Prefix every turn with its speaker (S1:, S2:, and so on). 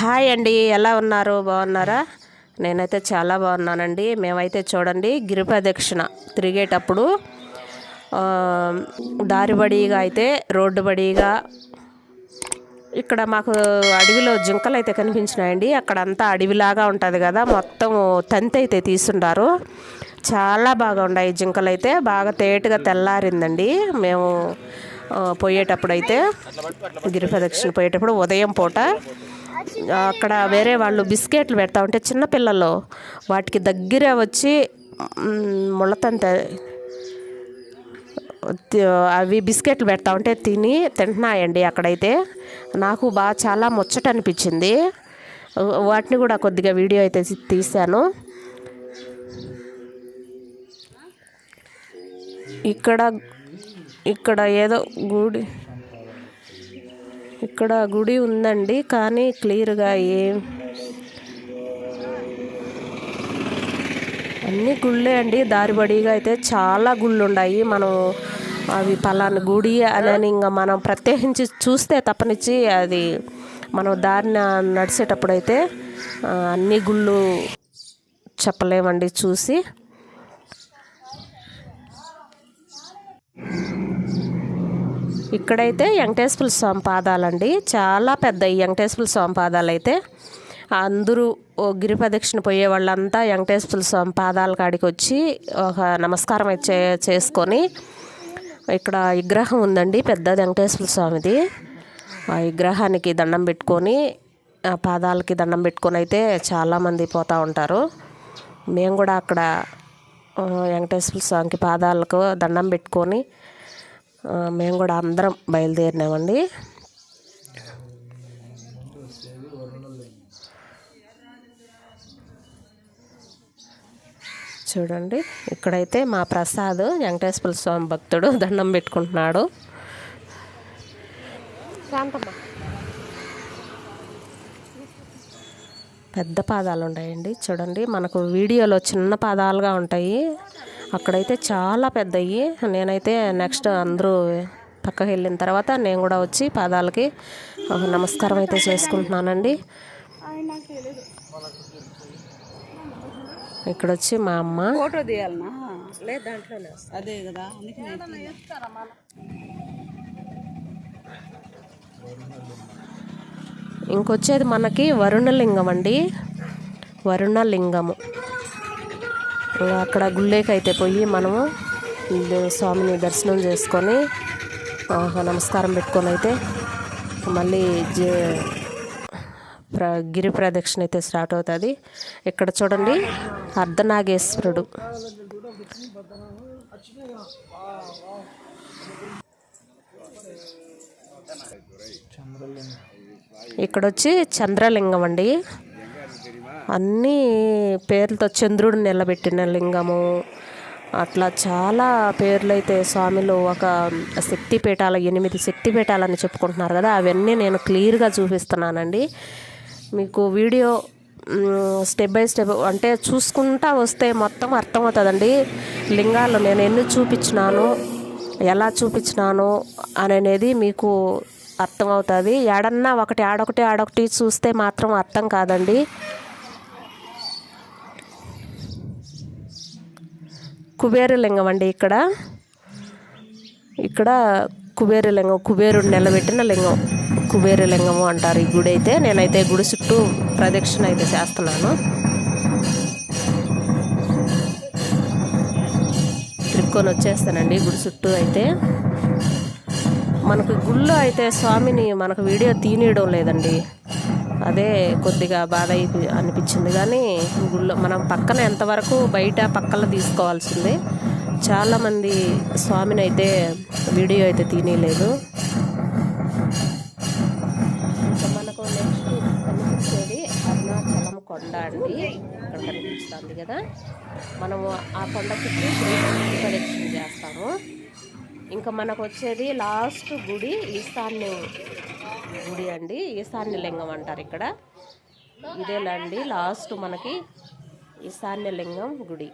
S1: Hi అండి ఎలా ఉన్నారు? బాగున్నారా? నేనైతే చాలా బాగున్నానండి. మేమైతే చూడండి గిరిప్రదక్షిణ తిరిగేటప్పుడు దారిబడిగా దారి బడిగా అయితే రోడ్డు బడిగా ఇక్కడ మాకు అడవిలో జింకలు అయితే కనిపించినాయండి. అక్కడ అంతా అడవిలాగా ఉంటుంది కదా మొత్తం తంతి అయితే తీసుండారు చాలా బాగా ఉన్నాయి జింకలు అయితే బాగా తేటగా తెల్లారిందండి. మేము పోయేటప్పుడైతే పోయేటప్పుడు అయితే గిరి ప్రదక్షిణ పోయేటప్పుడు ఉదయం పూట అక్కడ వేరే వాళ్ళు బిస్కెట్లు పెడతా ఉంటే చిన్నపిల్లలు వాటికి దగ్గర వచ్చి ముళ్ళతంత అవి బిస్కెట్లు పెడతా ఉంటే తిని తింటున్నాయండి అక్కడైతే. నాకు బాగా చాలా ముచ్చట అనిపించింది. వాటిని కూడా కొద్దిగా వీడియో అయితే తీశాను. ఇక్కడ ఇక్కడ ఏదో గుడి ఇక్కడ గుడి ఉందండి కానీ క్లియర్గా ఏం అన్ని గుళ్ళే అండి. దారిబడిగా అయితే చాలా గుళ్ళు ఉన్నాయి మనం అవి పలానా గుడి అని ఇంకా మనం ప్రత్యేకించి చూస్తే తప్పనిచ్చి అది మనం దారిన నడిచేటప్పుడు అయితే అన్ని గుళ్ళు చెప్పలేమండి చూసి. ఇక్కడైతే వెంకటేశ్వర స్వామి పాదాలండి. చాలా పెద్ద ఈ వెంకటేశ్వర స్వామి పాదాలు అయితే అందరూ ఓ గిరి ప్రదక్షిణ పోయే వాళ్ళంతా వెంకటేశ్వర స్వామి పాదాల కాడికి వచ్చి ఒక నమస్కారం అయితే చే- చేసుకొని ఇక్కడ విగ్రహం ఉందండి. పెద్ద వెంకటేశ్వర స్వామిది. ఆ విగ్రహానికి దండం పెట్టుకొని ఆ పాదాలకి దండం పెట్టుకొని అయితే చాలామంది పోతూ ఉంటారు. మేము కూడా అక్కడ వెంకటేశ్వర స్వామికి పాదాలకు దండం పెట్టుకొని మేము కూడా అందరం బయలుదేరినామండి. చూడండి ఇక్కడైతే మా ప్రసాద్ వెంకటేశ్వర స్వామి భక్తుడు దండం పెట్టుకుంటున్నాడు. పెద్ద పాదాలు ఉంటాయండి. చూడండి మనకు వీడియోలో చిన్న పాదాలుగా ఉంటాయి. అక్కడైతే చాలా పెద్దవి నేనైతే నెక్స్ట్ అందరూ పక్కకి వెళ్ళిన తర్వాత నేను కూడా వచ్చి పాదాలకి నమస్కారం అయితే చేసుకుంటున్నానండి. ఇక్కడ వచ్చి మా అమ్మ.
S2: ఫోటో తీయాలనా? లేదు దాంట్లోనే అదే కదా అందుకే నేను
S1: ఇంకొచ్చేది మనకి వరుణలింగం అండి. వరుణలింగము. అక్కడ గుళ్ళేకి అయితే పోయి మనము స్వామిని దర్శనం చేసుకొని నమస్కారం పెట్టుకొని అయితే మళ్ళీ జే ప్ర గిరి ప్రదక్షిణ అయితే స్టార్ట్ అవుతుంది. ఇక్కడ చూడండి అర్ధనాగేశ్వరుడు. ఇక్కడ వచ్చి చంద్రలింగం అండి. అన్నీ పేర్లతో చంద్రుడు నిలబెట్టిన లింగము. అట్లా చాలా పేర్లు అయితే స్వామిలు ఒక శక్తిపీఠాలు ఎనిమిది శక్తిపీఠాలని చెప్పుకుంటున్నారు కదా అవన్నీ నేను క్లియర్గా చూపిస్తున్నానండి. మీకు వీడియో స్టెప్ బై స్టెప్ అంటే చూసుకుంటా వస్తే మొత్తం అర్థమవుతుందండి. లింగాలు నేను ఎన్ని చూపించినాను ఎలా చూపించినాను అనేది మీకు అర్థమవుతుంది. ఏడన్నా ఒకటి ఆడొకటి ఆడొకటి చూస్తే మాత్రం అర్థం కాదండి. కుబేరలింగం అండి ఇక్కడ. ఇక్కడ కుబేరలింగం కుబేరుడు నిలబెట్టిన లింగం కుబేరలింగము అంటారు ఈ గుడి అయితే. నేనైతే గుడి చుట్టూ ప్రదక్షిణ అయితే చేస్తున్నాను. తిరుక్కొని వచ్చేస్తానండి గుడి చుట్టూ అయితే. మనకు గుళ్ళో అయితే స్వామిని మనకు వీడియో తీనియడం లేదండి. అదే కొద్దిగా బాధ అనిపించింది. కానీ గుళ్ళో మనం పక్కన ఎంతవరకు బయట పక్కన తీసుకోవాల్సింది. చాలామంది స్వామిని అయితే వీడియో అయితే తీయలేదు. ఇంకా మనకు నెక్స్ట్ కనిపించేది అరుణాచలం కొండ అండి. ఇక్కడ కనిపిస్తుంది కదా. మనము ఆ కొండ చుట్టూ ప్రదక్షిణ చేస్తాము. ఇంకా మనకు వచ్చేది లాస్ట్ గుడి ఈశాన్య గుడి అండి ఈశాన్య లింగం అంటారు ఇక్కడ. ఇదేనండి లాస్ట్ మనకి ఈశాన్య లింగం గుడి.